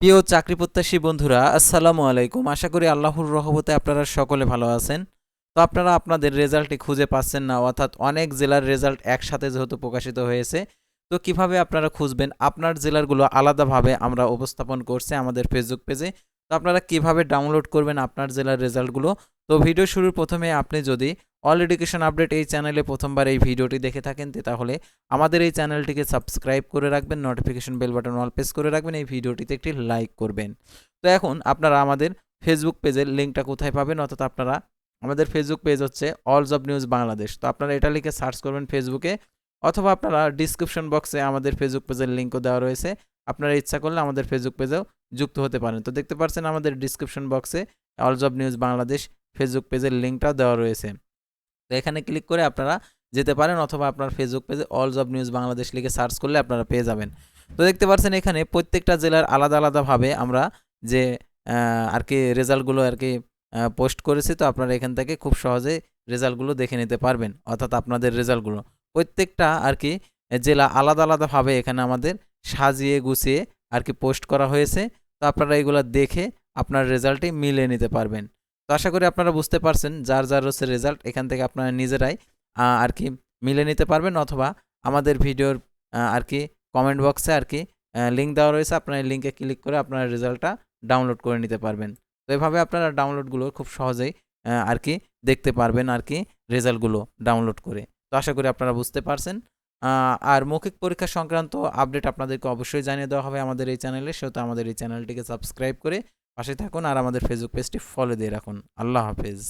প্রিয় চাকরি প্রত্যাশী বন্ধুরা, আসসালামু আলাইকুম। আশা করি আল্লাহর রহমতে আপনারা সকলে ভালো আছেন। তো আপনারা আপনাদের রেজাল্টটি খুঁজে পাচ্ছেন না, অর্থাৎ অনেক জেলার রেজাল্ট একসাথে যেহেতু প্রকাশিত হয়েছে। তো কীভাবে আপনারা খুঁজবেন? আপনার জেলারগুলো আলাদাভাবে আমরা উপস্থাপন করছি আমাদের ফেসবুক পেজে তো আপনারা কীভাবে ডাউনলোড করবেন আপনার জেলার রেজাল্টগুলো? তো ভিডিও শুরুর প্রথমে আপনি যদি অল এডুকেশন আপডেট এই চ্যানেলে প্রথমবার এই ভিডিওটি দেখে থাকেন তাহলে আমাদের এই চ্যানেলটিকে সাবস্ক্রাইব করে রাখবেন notification bell button all press করে রাখবেন, এই ভিডিওটিতে একটি লাইক করবেন। তো এখন আপনারা আমাদের ফেসবুক পেজের লিঙ্কটা কোথায় পাবেন? অর্থাৎ আপনারা আমাদের ফেসবুক পেজ হচ্ছে অল জব নিউজ বাংলাদেশ তো আপনারা এটা লিখে সার্চ করবেন ফেসবুকে অথবা আপনারা ডিসক্রিপশন বক্সে আমাদের ফেসবুক পেজের লিঙ্কও দেওয়া রয়েছে। আপনারা ইচ্ছা করলে আমাদের ফেসবুক পেজেও যুক্ত হতে পারেন। তো দেখতে পাচ্ছেন আমাদের ডিসক্রিপশন বক্সে all job news Bangladesh Facebook পেজের লিঙ্কটাও দেওয়া রয়েছে। তো এখানে ক্লিক করে আপনারা যেতে পারেন অথবা আপনার ফেসবুক পেজে অল জব নিউজ বাংলাদেশ লিখে সার্চ করলে আপনারা পেয়ে যাবেন। তো দেখতে পাচ্ছেন এখানে প্রত্যেকটা জেলার আলাদা আলাদাভাবে আমরা যে আর কি রেজাল্টগুলো আর কি পোস্ট করেছি তো আপনারা এখান থেকে খুব সহজে রেজাল্টগুলো দেখে নিতে পারবেন, অর্থাৎ আপনাদের রেজাল্টগুলো প্রত্যেকটা আর কি জেলা আলাদা আলাদাভাবে এখানে আমাদের সাজিয়ে গুছিয়ে আর কি পোস্ট করা হয়েছে। তো আপনারা এগুলো দেখে আপনার রেজাল্টটি মিলে নিতে পারবেন। তো আশা করি আপনারা বুঝতে পারছেন যার যার হচ্ছে রেজাল্ট এখান থেকে আপনারা নিজেরাই আর কি মিলে নিতে পারবেন অথবা আমাদের ভিডিওর আর কি কমেন্ট বক্সে আর কি লিঙ্ক দেওয়া রয়েছে, আপনার লিঙ্কে ক্লিক করে আপনার রেজাল্টটা ডাউনলোড করে নিতে পারবেন। তো এভাবে আপনারা ডাউনলোডগুলো খুব সহজেই আর কি দেখতে পারবেন আর কি রেজাল্টগুলো ডাউনলোড করে। তো আশা করি আপনারা বুঝতে পারছেন। আর মৌখিক পরীক্ষা সংক্রান্ত আপডেট আপনাদেরকে অবশ্যই জানিয়ে দেওয়া হবে আমাদের এই চ্যানেলে সেহেতু আমাদের এই চ্যানেলটিকে সাবস্ক্রাইব করে পাশে থাকুন আর আমাদের ফেসবুক পেজটি ফলো দিয়ে রাখুন। আল্লাহ হাফেজ।